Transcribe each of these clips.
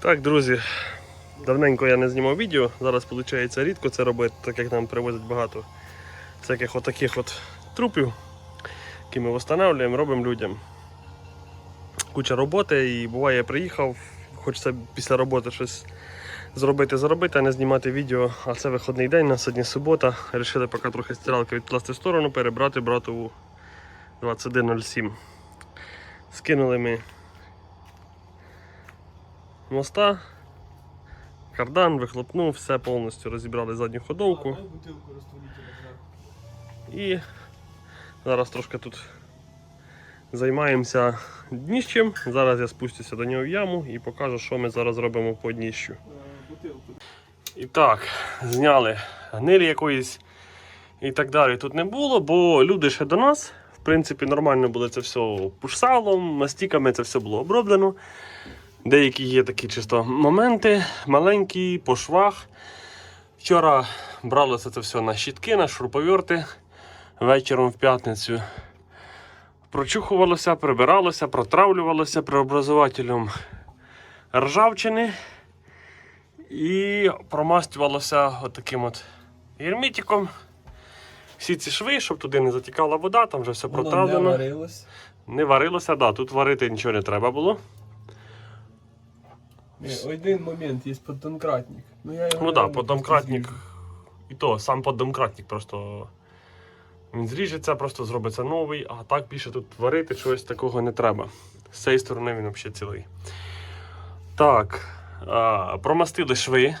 Так, друзі, давненько я не знімав відео. Зараз виходить рідко це робити, так як нам привозять багато всяких отаких от трупів, які ми встановлюємо, робимо людям. Куча роботи і буває, я приїхав, хочеться після роботи щось зробити, заробити, а не знімати відео. А це виходний день, на сьогодні субота. Рішили поки трохи стиралки відкласти в сторону, перебрати братову 2107. Скинули ми моста, кардан, вихлопнув, все повністю розібрали задню ходовку. І зараз трошки тут займаємося дніщем. Зараз я спустюся до нього в яму і покажу, що ми зараз робимо по дніщу. І так, зняли гнилі якоїсь і так далі тут не було, бо люди ще до нас. В принципі, нормально було це все пушсалом, мастіками це все було оброблено. Деякі є такі чисто моменти, маленькі, по швах. Вчора бралося це все на щітки, на шуруповерти. Вечором в п'ятницю прочухувалося, прибиралося, протравлювалося преобразувателем ржавчини і промастювалося отаким от герметиком. Всі ці шви, щоб туди не затікала вода, там вже все протравлено. не варилось. Не варилося, да, тут варити нічого не треба було. Ні, один момент є поддомкратник. Ну, я його Ну так, поддомкратник. І то, сам поддомкратник просто. Він зріжеться, просто зробиться новий, а так більше тут варити чогось такого не треба. З цієї сторони він взагалі цілий. Так, промастили шви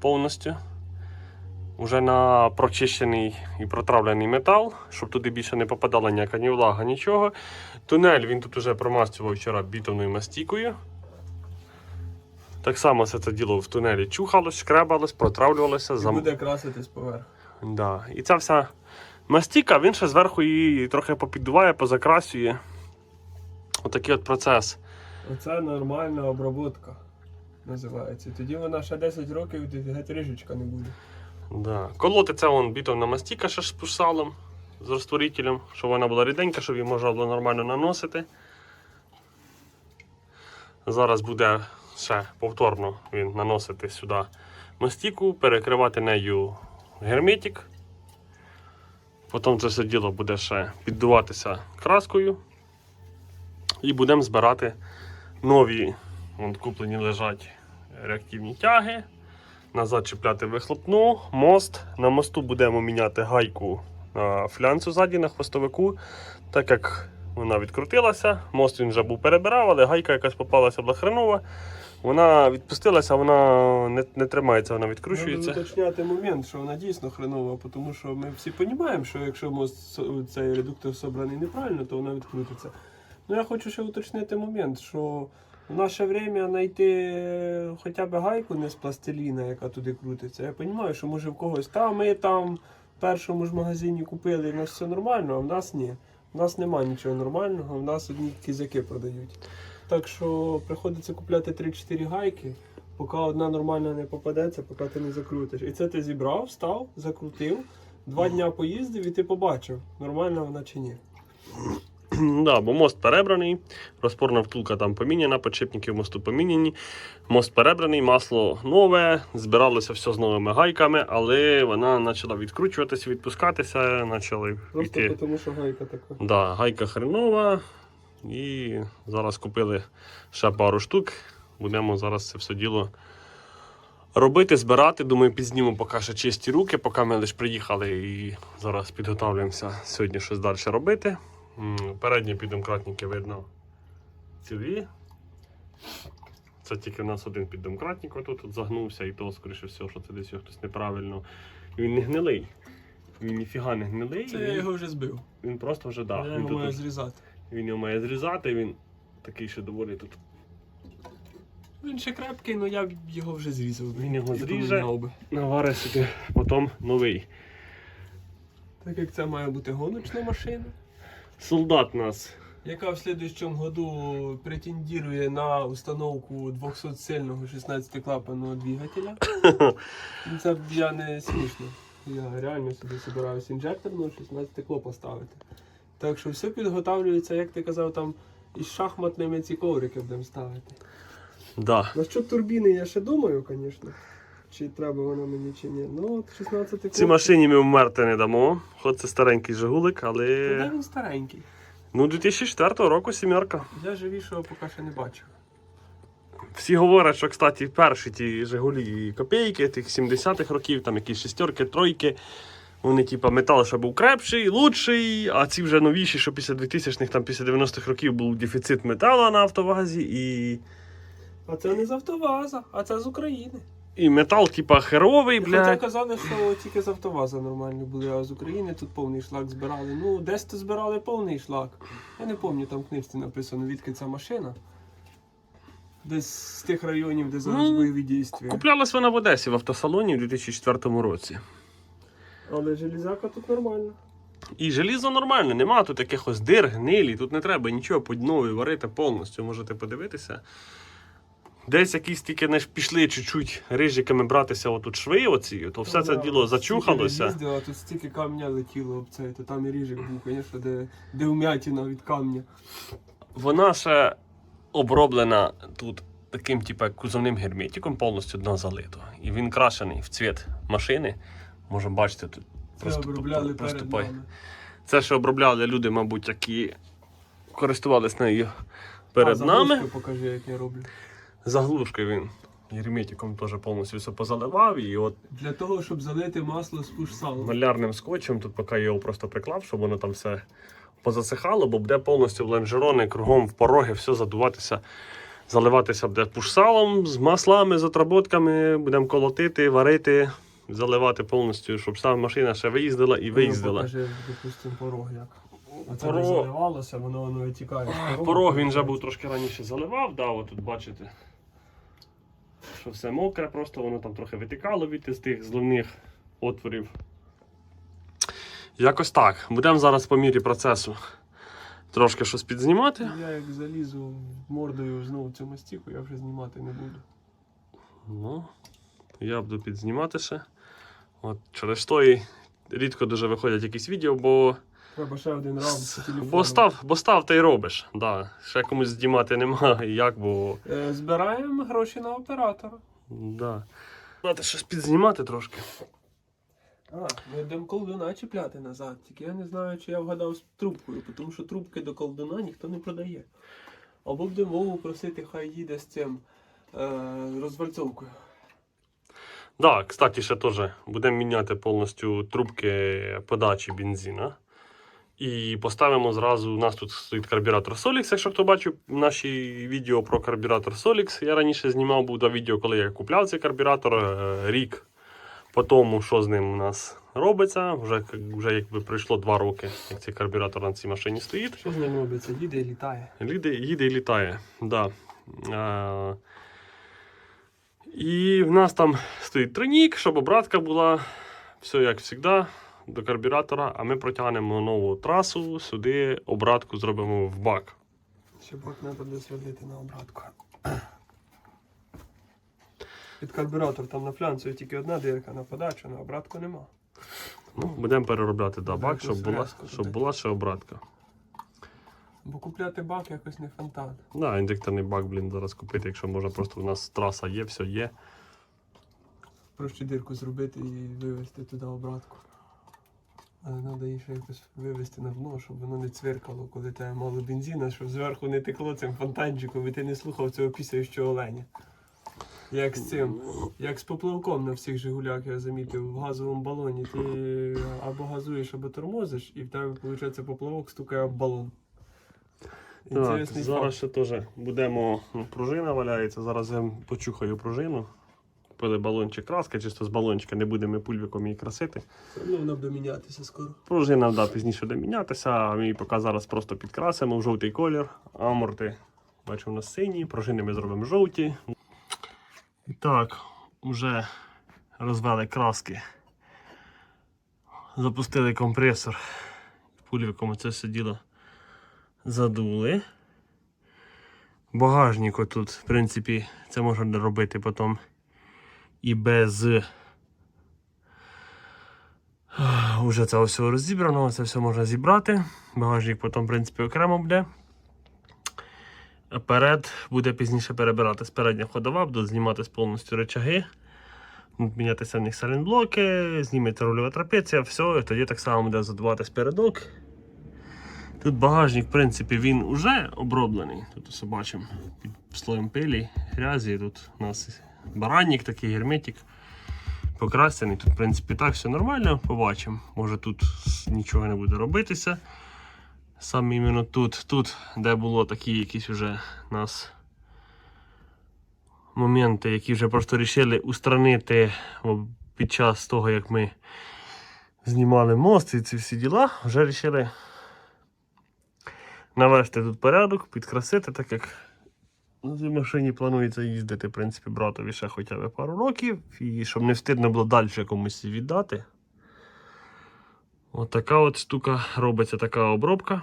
повністю. Уже на прочищений і протравлений метал, щоб туди більше не попадала ніяка ні влага, нічого. Тунель він тут уже промастював вчора бітовною мастікою. Так само все це діло в тунелі чухалось, шкребалось, протравлювалося. зрізати. зам- І буде краситись поверх. Да. І ця вся мастіка, він ще зверху її трохи попіддуває, позакрасює. Отакий от процес. Оце нормальна обробка називається. Тоді вона ще 10 років і геть рижечка не буде. Да. Колоти це вон бітовна мастіка ще з пушсалом, з розтворителем, щоб вона була ріденька, щоб її можна було нормально наносити. Зараз буде ще повторно він наносити сюди мастіку, перекривати нею герметик. Потім це все діло буде ще піддуватися краскою. І будемо збирати нові, вон куплені лежать реактивні тяги. Назад чіпляти вихлопну, мост. На мосту будемо міняти гайку на флянцю ззаді на хвостовику, так як вона відкрутилася. Мост він вже був перебирав, але гайка якась попалася була хренова. Вона відпустилася, вона не, не тримається, вона Треба відкручується. уточняти момент, що вона дійсно хренова, тому що ми всі розуміємо, що якщо цей редуктор собраний неправильно, то вона відкрутиться. Ну я хочу ще уточнити момент, що в наше время знайти хоча б гайку не з пластиліна, яка туди крутиться. Я розумію, що може в когось там ми там в першому ж магазині купили, і в нас все нормально, а в нас ні. У нас нема нічого нормального, в нас одні кізяки продають. Так що приходиться купляти 3-4 гайки, поки одна нормальна не попадеться, поки ти не закрутиш. І це ти зібрав, став, закрутив, два дня поїздив і ти побачив, нормальна вона чи ні. Да, бо мост перебраний, розпорна втулка там поміняна, подшипники в мосту поміняні. Мост перебраний, масло нове, збиралося все з новими гайками, але вона почала відкручуватися, відпускатися, почали Просто йти. тому, що гайка така. Да, гайка хренова. І зараз купили ще пару штук. Будемо зараз це все діло робити, збирати. Думаю, підзніму поки ще чисті руки, поки ми лише приїхали і зараз підготовлюємося сьогодні щось далі робити. Передні піддомкратники видно цілі. Це тільки в нас один піддомкратник отут от загнувся, і то, скоріше всього, що це десь його хтось неправильно. Він не гнилий. Він ніфіга не гнилий. Це він, я його вже збив. він просто вже да. я його маю зрізати. Він його має зрізати, він такий ще доволі тут. Він ще крепкий, але я б його вже зрізав. Він його зріже. би. Собі потім новий. Так як це має бути гоночна машина. Солдат нас. яка в следующем году претендує на установку 200-сильного 16-клапанного двигателя. Ну, Це я не смішно. Я реально собі збираюся інжекторного 16 кло поставити. Так що все підготовлюється, як ти казав, там із шахматними ці коврики будемо ставити. Да. Насчет турбіни я ще думаю, звісно. Чи треба вона мені, чи ні. Ну, от 16 Цій машині ми вмерти не дамо. Хоч це старенький Жигулик, Де але. він старенький? Ну, 2004 року сімерка. Я живішого поки ще не бачив. Всі говорять, що, кстати, перші ті Жигулі копійки, тих 70-х років, там якісь шестерки, тройки. Вони, типа, метал, що був крепший, лучший, а ці вже новіші, що після 2000-х, там після 90-х років був дефіцит металу на автовазі, і, А це не з Автоваза, а це з України. і метал, типа, херовий, Хоча блядь. казали, що тільки з Автоваза нормальні були, а з України тут повний шлак збирали. Ну, десь то збирали повний шлак. Я не пам'ятаю, там в книжці написано, відки ця машина. Десь з тих районів, де зараз Ну, бойові дійства. Куплялась вона в Одесі в автосалоні в 2004 році. Але железяка тут нормальна. І желізо нормальне, нема тут якихось дир, гнилі, тут не треба нічого по днові варити повністю, можете подивитися. Десь якісь тільки не пішли чуть-чуть рижиками братися отут шви оці, то все це Да, діло зачухалося. їздила, тут стільки камня летіло об це, то там і ріжик був, звісно, де, де вмятіна від камня. Вона ще оброблена тут таким, типу, кузовним герметиком, повністю дно залито. І він крашений в цвіт машини. Можемо бачити тут. Це Просто, обробляли просто перед нами. Це ще обробляли люди, мабуть, які користувалися нею А, перед заглушки нами. покажи, як я роблю. Заглушки він герметиком теж повністю все позаливав. І от Для того, щоб залити масло з пуш-салом. малярним скотчем, тут поки я його просто приклав, щоб воно там все позасихало, бо буде повністю в лонжерони, кругом в пороги, все задуватися, заливатися буде пушсалом з маслами, з отработками, будемо колотити, варити, заливати повністю, щоб сама машина ще виїздила і Ну, виїздила. Покажи, допустим, порог як. Порог. не заливалося, воно воно витікає. з порогу. Порог він вже був трошки раніше заливав, да, от тут бачите, що все мокре, просто воно там трохи витікало від із тих зливних отворів. Якось так. Будемо зараз по мірі процесу трошки щось підзнімати. Я як залізу мордою знову в цю мастіку, я вже знімати не буду. Ну, я буду підзнімати ще. От через то і рідко дуже виходять якісь відео, бо, Треба ще один раунд бо, став, бо став та й робиш. Да. Ще комусь знімати нема як, бо. Е, Збираємо гроші на оператора. Да. Треба щось підзнімати трошки. А, ми йдемо колдуна чіпляти назад. Тільки я не знаю, чи я вгадав з трубкою, тому що трубки до колдуна ніхто не продає. Або будемо Вову просити, хай їде з цим е, розвальцовкою. Да, кстати, ще теж будемо міняти повністю трубки подачі бензина. І поставимо зразу. У нас тут стоїть карбюратор Solix, якщо хто бачив наші відео про карбюратор Solix. Я раніше знімав був два відео, коли я купляв цей карбюратор е, рік по тому, що з ним у нас робиться. Вже, вже якби пройшло два роки, як цей карбюратор на цій машині стоїть. Що з ним робиться? Їде і літає. Їде, їде і літає. Да. І в нас там стоїть тройник, щоб обратка була. Все як завжди, до карбюратора, а ми протягнемо нову трасу, сюди обратку зробимо в бак. Ще бак треба десь на обратку. Під карбюратор там на флянцю тільки одна дирка на подачу, на обратку нема. Ну, будемо переробляти да, бак, щоб була, щоб була ще обратка. Бо купляти бак якось не фонтан. Да, індикторний бак, блін, зараз купити, якщо можна, просто у нас траса є, все є. Проще дирку зробити і вивезти туди обратку. Але треба її ще якось вивезти на дно, щоб воно не цвиркало, коли тебе мало бензина, щоб зверху не текло цим фонтанчиком, і ти не слухав цього пісяючого оленя. Як з цим, як з поплавком на всіх Жигулях я замітив в газовому балоні. Ти або газуєш, або тормозиш, і в тебе, виходить, поплавок стукає об балон. Так, зараз ще теж будемо. ну, Пружина валяється. Зараз я почухаю пружину. Купили балончик краски, чисто з балончика, не будемо пульвиком її красити. Одно вона буде мінятися скоро. Пружина да, пізніше буде мінятися, а ми її поки зараз просто підкрасимо в жовтий колір. Аморти, бачимо, у нас сині, пружини ми зробимо жовті. І так, вже розвели краски. Запустили компресор. Пульвиком це все діло задули. Багажник отут, в принципі, це можна робити потім і без Уже це все розібрано, це все можна зібрати. Багажник потім, в принципі, окремо буде. Перед буде пізніше перебиратись передня ходова, будуть зніматись повністю речаги, мінятися в них салінблоки, зніметься рульова трапеція, все, і тоді так само буде задуватись передок. Тут багажник, в принципі, він вже оброблений. Тут ось бачимо під слоєм пилі, грязі. Тут у нас баранник такий, герметик покрасений. Тут, в принципі, так все нормально. Побачимо. Може тут нічого не буде робитися. Саме іменно тут, тут, де було такі якісь вже нас моменти, які вже просто вирішили устранити під час того, як ми знімали мост і ці всі діла, вже вирішили навести тут порядок, підкрасити, так як на цій машині планується їздити, в принципі, братові ще хоча б пару років, і щоб не встидно було далі комусь віддати. От от штука робиться така обробка.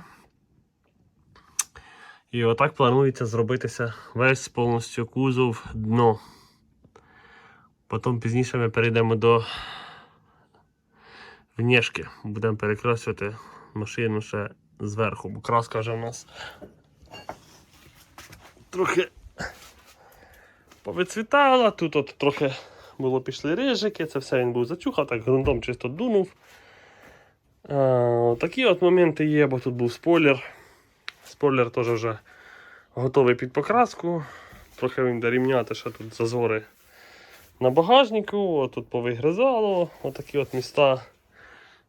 І отак планується зробитися весь повністю кузов дно. Потім пізніше ми перейдемо до внешки. Будемо перекрасувати машину ще зверху, бо краска вже в нас трохи повицвітала. Тут от трохи було пішли рижики, це все він був зачухав, так ґрунтом чисто дунув. А, такі от моменти є, бо тут був спойлер. Спойлер теж вже готовий під покраску. Трохи він буде рівняти, ще тут зазори на багажнику, от тут повигризало, отакі от міста.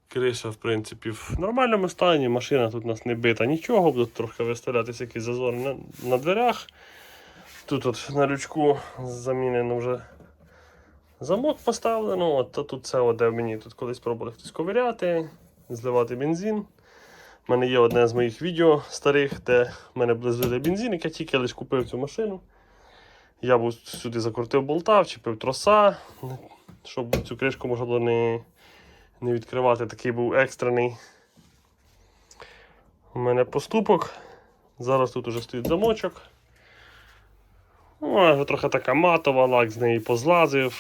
Криша, в принципі, в нормальному стані, машина тут у нас не бита нічого, будуть трохи виставлятися якісь зазори на, на дверях. Тут от на лючку замінено вже замок поставлено, от, та тут це, де мені тут колись пробували хтось ковиряти, зливати бензин. У мене є одне з моїх відео старих, де в мене були злили бензин, як я тільки лише купив цю машину. Я був сюди закрутив болта, вчепив троса, щоб цю кришку можна було не, не відкривати. Такий був екстрений у мене поступок. Зараз тут уже стоїть замочок. Ну, трохи така матова, лак з неї позлазив.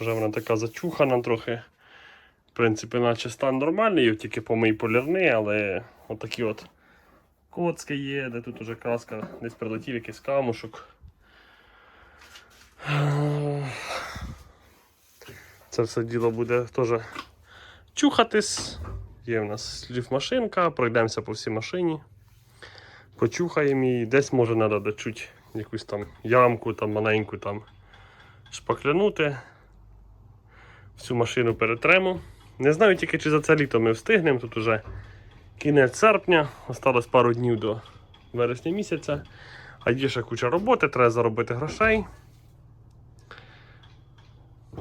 Вже вона така зачухана трохи. В принципі, наче стан нормальний, тільки помий полірний, але отакі от коцки є, де тут уже краска десь прилетів якийсь камушок. Це все діло буде теж чухатись. Є в нас ліфмашинка, пройдемося по всій машині. Почухаємо її, десь може треба дочуть якусь там ямку там маленьку там шпаклянути. Всю машину перетремо. Не знаю тільки, чи за це літо ми встигнемо. Тут уже кінець серпня, осталось пару днів до вересня місяця. А є ще куча роботи, треба заробити грошей.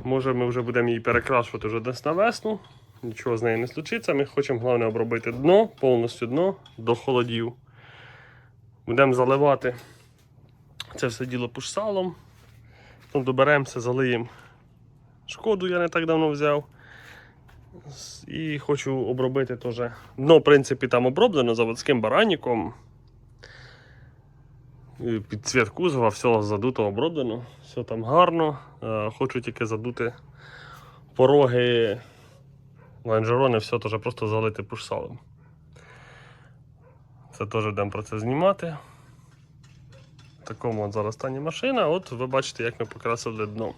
Може ми вже будемо її перекрашувати вже десь на весну. Нічого з нею не случиться. Ми хочемо головне обробити дно, повністю дно до холодів. Будемо заливати це все діло пушсалом. Потім доберемося, залиємо шкоду, я не так давно взяв. І хочу обробити теж. Дно, в принципі, там оброблено заводським бараніком. Під цвіт кузова, все задуто оброблено, все там гарно. Е, Хочу тільки задути пороги ланжерони, все теж просто залити пушсалом. Це теж будемо про це знімати. В такому от зараз стані машина. От ви бачите, як ми покрасили дно.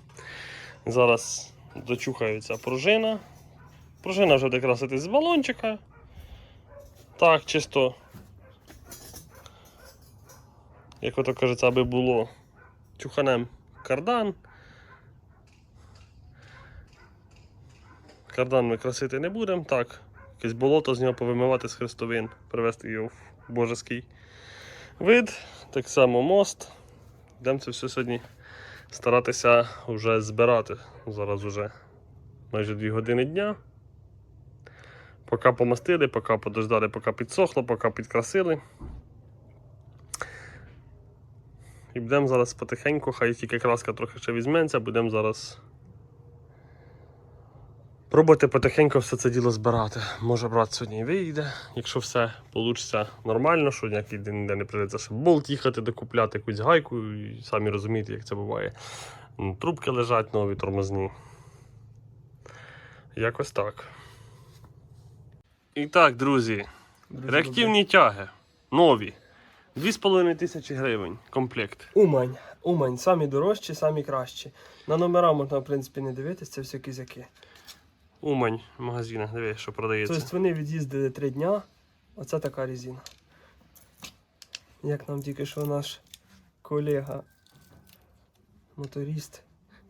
Зараз дочухається пружина. Пружина вже буде з балончика. Так, чисто, як ото кажеться, аби було чуханем кардан. Кардан ми красити не будемо. Так, якесь болото з нього повимивати з хрестовин, привести його в божеський вид. Так само мост. Йдемо це все сьогодні старатися вже збирати. Зараз вже майже 2 години дня. Поки помастили, поки подождали, поки підсохло, поки підкрасили. І будемо зараз потихеньку, хай тільки краска трохи ще візьметься, будемо зараз пробувати потихеньку все це діло збирати. Може брат сьогодні вийде, якщо все вийде нормально, що ніякий день не прийдеться ще болт їхати докупляти якусь гайку, і самі розумієте, як це буває. Трубки лежать нові тормозні. Якось так. І так, друзі, Друзі, реактивні тяги. Нові. 2,5 тисячі гривень комплект. Умань. Умань. Самі дорожчі, самі кращі. На номера можна, в принципі, не дивитися, це все кізяки. Умань в магазинах, диви, що продається. Тобто вони від'їздили три дня. Оце така резина. Як нам тільки що наш колега, моторист,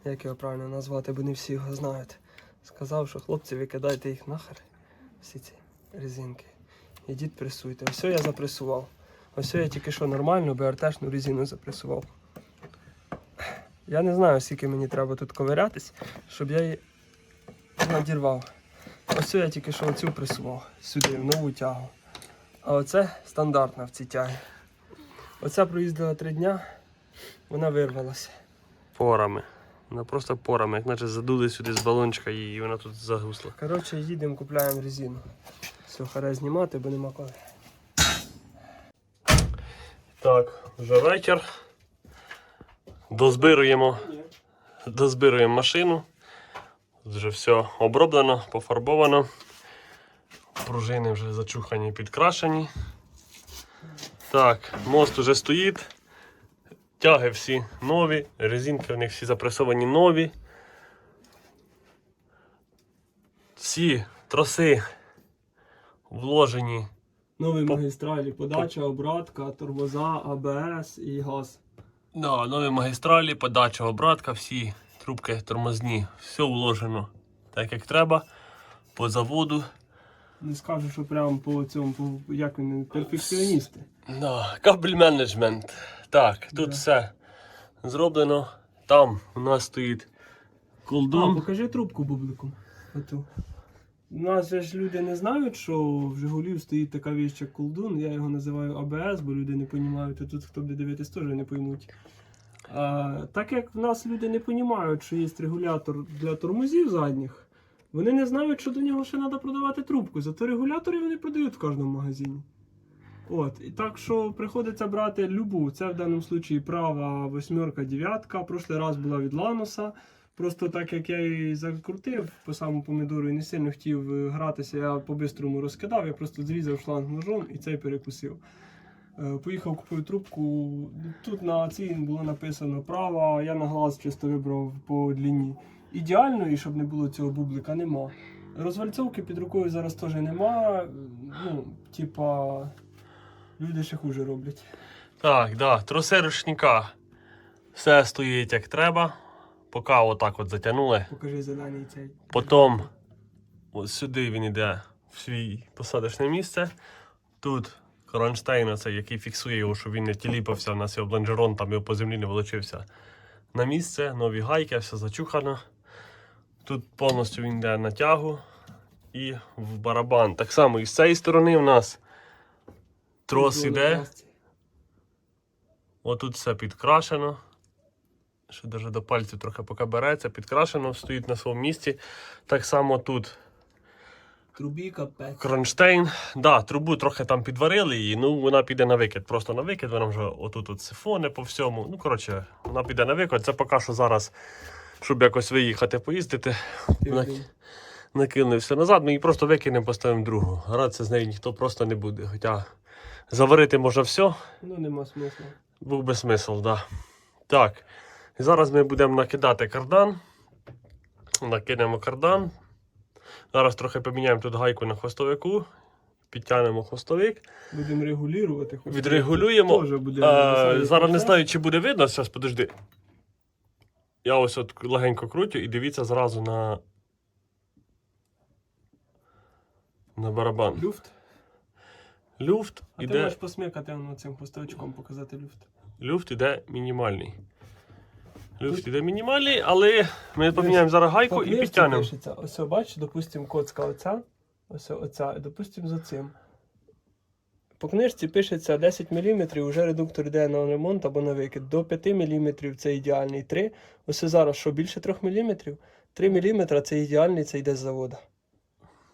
як його правильно назвати, бо не всі його знають. Сказав, що хлопці, викидайте їх нахер. Всі ці резинки. Ідіть пресуйте. Ось я запресував. Ось я тільки що нормально БРТшну резину запресував. Я не знаю, скільки мені треба тут ковирятись, щоб я її надірвав. Ось я тільки що оцю присував сюди, в нову тягу. А оце стандартна в цій тягі. Оця проїздила три дня, вона вирвалася. Порами. Вона просто порами, як наче задули сюди з балончика її, і вона тут загусла. Коротше, їдемо, купляємо резину. Все, харе знімати, бо нема коли. Так, вже вечір. Дозбируємо, дозбируємо машину. Тут вже все оброблено, пофарбовано. Пружини вже зачухані, підкрашені. Так, мост уже стоїть. Тяги всі нові, резинки в них всі запресовані нові. Всі троси вложені. Нові магістралі, подача, обратка, тормоза, АБС і газ. Да, нові магістралі, подача, обратка, всі трубки тормозні, все вложено так як треба. По заводу. Не скажу, що прямо по цьому, по, як вони, перфекціоністи. Да, кабель менеджмент. Так, тут Да. все зроблено. Там у нас стоїть колдун. А, покажи трубку бубликом. Оту. У нас же ж люди не знають, що в Жигулів стоїть така віч, як колдун. Я його називаю АБС, бо люди не розуміють, а тут хто буде дивитись, теж не поймуть. А, так як в нас люди не розуміють, що є регулятор для тормозів задніх, вони не знають, що до нього ще треба продавати трубку. Зато регулятори вони продають в кожному магазині. От, і так що приходиться брати любу. Це в даному випадку права восьмерка, дев'ятка. Прошлий раз була від Ланоса. Просто так як я її закрутив по самому помідору і не сильно хотів е, гратися, я по-бистрому розкидав, я просто зрізав шланг ножом і цей перекусив. Е, Поїхав, купив трубку. Тут на цій було написано права, я на глаз чисто вибрав по длині. Ідеальної, щоб не було цього бублика, нема. Розвальцовки під рукою зараз теж нема. Ну, типа, люди ще хуже роблять. Так, да, троси ручника. Все стоїть як треба. Поки отак от затягнули. Покажи зелений цей. Потім ось сюди він йде в свій посадочне місце. Тут кронштейн, оцей, який фіксує його, щоб він не тіліпався, у нас його бланжерон там його по землі не волочився. На місце, нові гайки, все зачухано. Тут повністю він йде на тягу і в барабан. Так само і з цієї сторони у нас трос іде. Отут все підкрашено. Ще даже до пальців трохи поки береться, підкрашено, стоїть на своєму місці. Так само тут Трубі капець. кронштейн. Да, трубу трохи там підварили її, ну вона піде на викид. Просто на викид, вона вже отут от сифони по всьому. Ну, коротше, вона піде на викид. Це поки що зараз, щоб якось виїхати, поїздити, накинули все назад. Ми її просто викинемо, поставимо другу. Гратися з нею ніхто просто не буде. Хоча заварити можна все. Ну нема смисла. Був би смисл, да. Так. Зараз ми будемо накидати кардан. Накинемо кардан. Зараз трохи поміняємо тут гайку на хвостовику. Підтягнемо хвостовик. Будемо регулювати. хоч Відрегулюємо. Е, зараз не знаю, чи буде видно. Зараз подожди. Я ось от легенько крутю і дивіться зразу на. На барабан. Люфт. Люфт А ти можеш посмикати цим хвостовичком показати люфт. Люфт іде мінімальний. Люфт іде мінімальний, але ми поміняємо зараз гайку і підтягнемо. пишеться, Ось, бачиш, допустимо, коцка оця, ось оця, і допустимо за цим. По книжці пишеться 10 мм, вже редуктор йде на ремонт або на викид. До 5 мм це ідеальний 3. Ось зараз що більше 3 мм? 3 мм це ідеальний, це йде з заводу.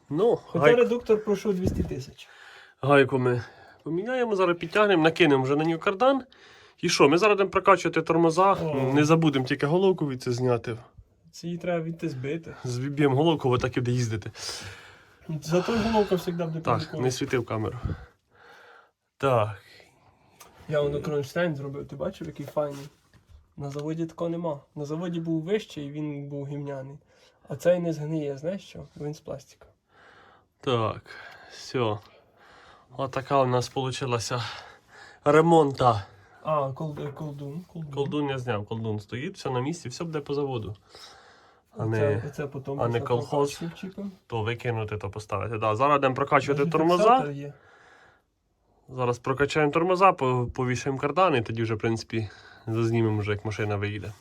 Ну, Хоча гайку, редуктор пройшов 200 тисяч. гайку ми поміняємо, зараз підтягнемо, накинемо вже на нього кардан. І що, ми зараз будемо прокачувати тормоза. О. Не забудемо тільки головку від це зняти. Це її треба відти збити. Зб'ємо головку, бо так і буде їздити. Зато головка завжди буде Так, не світи в камеру. Так. Я воно кронштейн зробив, ти бачив, який файний. На заводі такого нема. На заводі був вищий, він був гімняний. А цей не згниє, знаєш що? Він з пластика. Так, все. Отака у нас вийшла ремонта. А, колдун, колдун. колдун. Колдун я зняв, колдун стоїть, все на місці, все буде по заводу. А Оце, не оце потім а не колхоз. то викинути, то поставити. Да, зараз будемо прокачувати Навіть тормоза. є. Зараз прокачаємо тормоза, по- повішаємо кардани, і тоді вже, в принципі, зазнімемо вже, як машина виїде.